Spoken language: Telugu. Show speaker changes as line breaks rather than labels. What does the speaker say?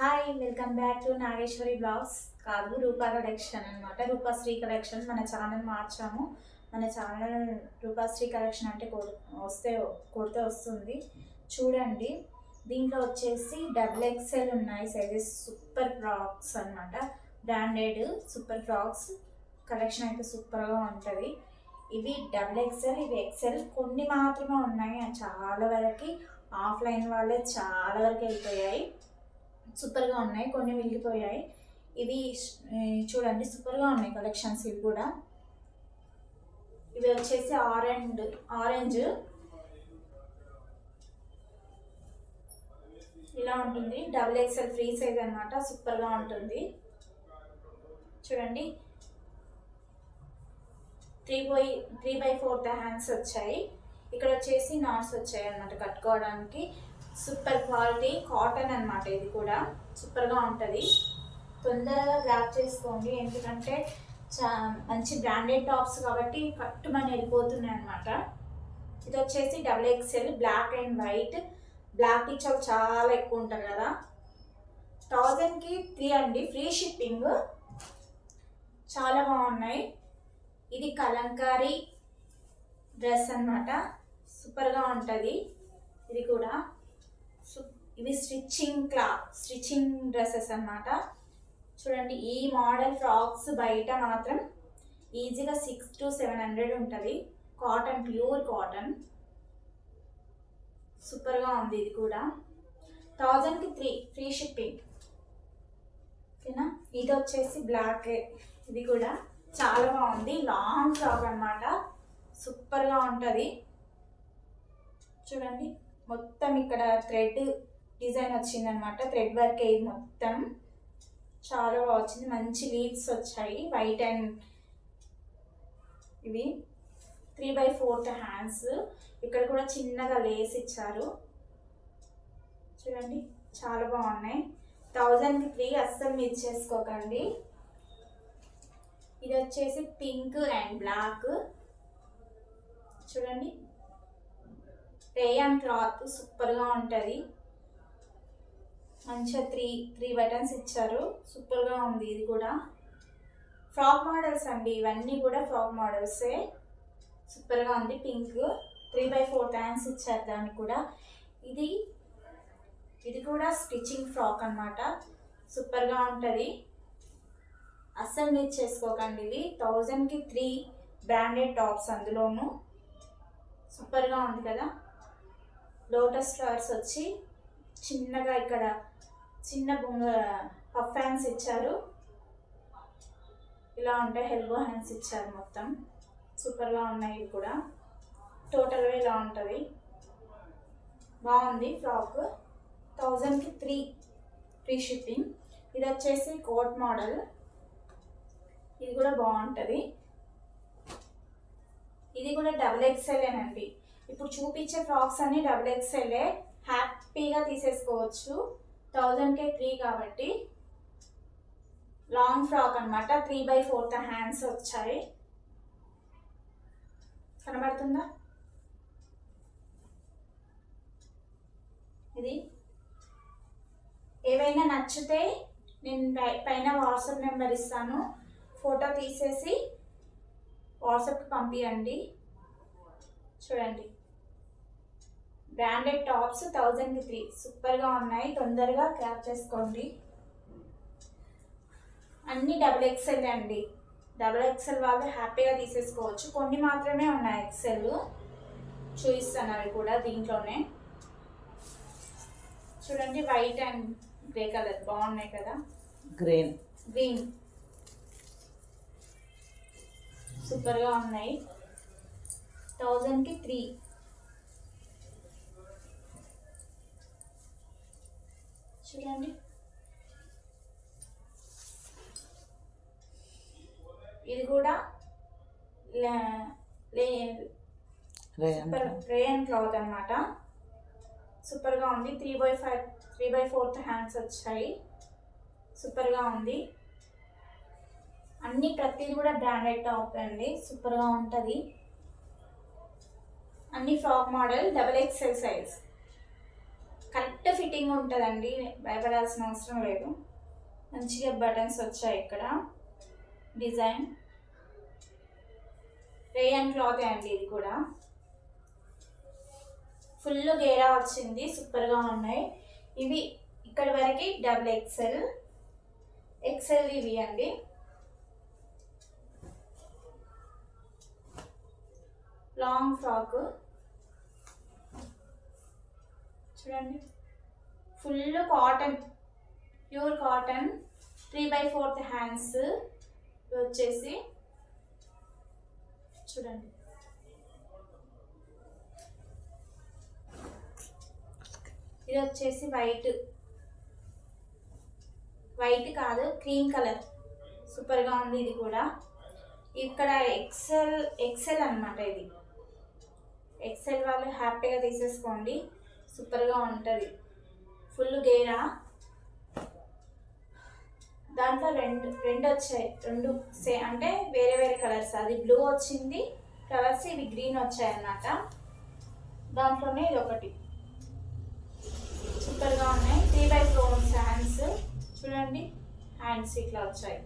Hi welcome back to Nageswari blogs కాదు రూపా కలెక్షన్ అనమాట రూపాశ్రీ కలెక్షన్ మన ఛానల్ మార్చాము. మన ఛానల్ రూపాశ్రీ కలెక్షన్ అంటే కొ- వస్తే కొడితే వస్తుంది. చూడండి. దీంట్లో వచ్చేసి డబుల్ ఎక్సెల్ ఉన్నాయి. సైజెస్ సూపర్ ఫ్రాక్స్ అనమాట బ్రాండెడ్ సూపర్ ఫ్రాక్స్ కలెక్షన్ అయితే సూపర్గా ఉంటుంది. ఇవి డబుల్ ఎక్సెల్ ఇవి ఎక్సెల్ కొన్ని మాత్రమే ఉన్నాయి. చాలా వరకు ఆఫ్లైన్ వాళ్ళే చాలా వరకు వెళ్ళిపోయాయి సూపర్గా ఉన్నాయి కొన్ని మిగిలిపోయాయి. ఇవి చూడండి సూపర్గా ఉన్నాయి కలెక్షన్స్ ఇవి కూడా. ఇవి వచ్చేసి ఆరెంజ్ ఆరెంజ్. ఇలా ఉంటుంది. డబుల్ ఎక్స్ఎల్ ఫ్రీ సైజ్ అనమాట సూపర్గా ఉంటుంది. చూడండి. Three by three by fourth hands వచ్చాయి. ఇక్కడ వచ్చేసి నాట్స్ వచ్చాయి అన్నమాట కట్టుకోవడానికి. సూపర్ క్వాలిటీ కాటన్ అనమాట ఇది కూడా. సూపర్గా ఉంటుంది. తొందరగా గ్రాప్ చేసుకోండి. ఎందుకంటే చా మంచి బ్రాండెడ్ టాప్స్ కాబట్టి కట్టుమని వెళ్ళిపోతున్నాయి అనమాట ఇది వచ్చేసి double XL black and white black teacher చాలా ఎక్కువ ఉంటుంది కదా. థౌజండ్కి త్రీ అండి. ఫ్రీ షిప్పింగ్ చాలా బాగున్నాయి. ఇది కలంకారీ డ్రెస్ అన్నమాట. సూపర్గా ఉంటుంది. ఇది కూడా. ఇవి స్టిచ్చింగ్ క్లా స్టిచ్చింగ్ డ్రెస్సెస్ అన్నమాట. చూడండి ఈ మోడల్ ఫ్రాక్స్ బయట మాత్రం ఈజీగా సిక్స్ టు సెవెన్ హండ్రెడ్ ఉంటుంది. కాటన్ ప్యూర్ కాటన్ సూపర్గా ఉంది ఇది కూడా. థౌజండ్కి త్రీ ఫ్రీ షిప్పింగ్ ఓకేనా? ఇది వచ్చేసి బ్లాక్ ఇది కూడా చాలా బాగుంది. లాంగ్ ఫ్రాక్ అన్నమాట. సూపర్గా ఉంటుంది. చూడండి మొత్తం ఇక్కడ థ్రెడ్ డిజైన్ వచ్చిందనమాట థ్రెడ్ వర్క్ ఇది మొత్తం చాలా బాగా వచ్చింది మంచి లీవ్స్ వచ్చాయి. వైట్ అండ్ ఇవి. త్రీ బై ఫోర్త్ హ్యాండ్స్ ఇక్కడ కూడా చిన్నగా లేస్ ఇచ్చారు. చూడండి చాలా బాగున్నాయి. థౌజండ్కి త్రీ అస్సలు మీరు చేసుకోకండి. ఇది వచ్చేసి పింక్ అండ్ బ్లాక్ చూడండి. రేయాన్ క్లాత్ సూపర్గా ఉంటుంది. మంచిగా త్రీ త్రీ బటన్స్ ఇచ్చారు. సూపర్గా ఉంది ఇది కూడా. ఫ్రాక్ మోడల్స్ అండి ఇవన్నీ కూడా ఫ్రాక్ మోడల్సే. సూపర్గా ఉంది pink. Three by four hands ఇచ్చారు దానికి కూడా. ఇది ఇది కూడా స్టిచ్చింగ్ ఫ్రాక్ అన్నమాట. సూపర్గా ఉంటుంది. అస్సలు మీరు చేసుకోకండి ఇవి థౌజండ్కి త్రీ బ్రాండెడ్ టాప్స్ అందులోను. సూపర్గా ఉంది కదా. లోటస్ ఫ్లవర్స్ వచ్చి చిన్నగా ఇక్కడ చిన్న బొంగ పఫ్ హ్యాండ్స్ ఇచ్చారు. ఇలా ఉంటాయి హెల్బో హ్యాండ్స్ ఇచ్చారు మొత్తం. సూపర్గా ఉన్నాయి ఇవి కూడా. టోటల్గా ఇలా ఉంటుంది. బాగుంది ఫ్రాక్. థౌజండ్కి త్రీ. Free shipping. ఇది వచ్చేసి కోట్ మోడల్. ఇది కూడా బాగుంటుంది. ఇది కూడా డబుల్ ఎక్స్ఎల్ఏనండి ఇప్పుడు చూపించే ఫ్రాక్స్ అన్ని డబుల్ ఎక్స్ఎల్ఏ పీగా తీసేసుకోవచ్చు. థౌజండ్కే త్రీ కాబట్టి లాంగ్ ఫ్రాక్ అన్నమాట. త్రీ బై ఫోర్త్ హ్యాండ్స్ వచ్చాయి. కనబడుతుందా? ఇది. ఏవైనా నచ్చితే నేను పై- పైన వాట్సాప్ నెంబర్ ఇస్తాను. ఫోటో తీసేసి వాట్సాప్కి పంపించండి చూడండి. బ్రాండెడ్ టాప్స్ థౌజండ్కి త్రీ. సూపర్గా ఉన్నాయి. తొందరగా క్యాప్ చేసుకోండి. అన్నీ డబుల్ ఎక్సెల్ అండి. డబుల్ ఎక్సెల్ వాళ్ళు హ్యాపీగా తీసేసుకోవచ్చు. కొన్ని మాత్రమే ఉన్నాయి ఎక్సెల్ చూపిస్తాను అవి కూడా దీంట్లోనే. చూడండి వైట్ అండ్ గ్రే కలర్. బాగున్నాయి కదా?
గ్రీన్.
గ్రీన్. సూపర్గా ఉన్నాయి. థౌజండ్కి త్రీ. చూడండి. ఇది కూడా
రేయన్
క్లాత్ అనమాట సూపర్గా ఉంది. Three by five three by fourth hands వచ్చాయి. సూపర్గా ఉంది. అన్ని ప్రతిది కూడా బ్రాండెడ్ టాప్ అండి. సూపర్గా ఉంటుంది. అన్ని frock model double XL size. Fitting ఉంటుందండి భయపడాల్సిన అవసరం లేదు. మంచిగా బటన్స్ వచ్చాయి ఇక్కడ. డిజైన్. రేయన్ క్లాత్ అండి ఇది కూడా. ఫుల్ గేరా వచ్చింది సూపర్గా ఉన్నాయి. ఇవి ఇక్కడ వరకు డబుల్ ఎక్సెల్ ఎక్సెల్ ఇవి అండి. Long frock. చూడండి. Full cotton pure cotton three by fourth hands వచ్చేసి చూడండి. ఇది వచ్చేసి వైట్ వైట్ కాదు క్రీమ్ కలర్ సూపర్గా ఉంది ఇది కూడా. ఇక్కడ ఎక్సెల్ ఎక్సెల్ అనమాట ఇది. ఎక్సెల్ వాళ్ళు హ్యాపీగా తీసేసుకోండి. సూపర్గా ఉంటుంది. ఫుల్ గేరా? దాంట్లో రెండు రెండు వచ్చాయి. రెండు సే అంటే వేరే వేరే కలర్స్. అది బ్లూ వచ్చింది కలర్స్ ఇవి గ్రీన్ వచ్చాయి అన్నమాట. దాంట్లోనే ఇది ఒకటి. సూపర్గా ఉన్నాయి. Three by four hands. చూడండి హ్యాండ్స్ ఇట్లా వచ్చాయి.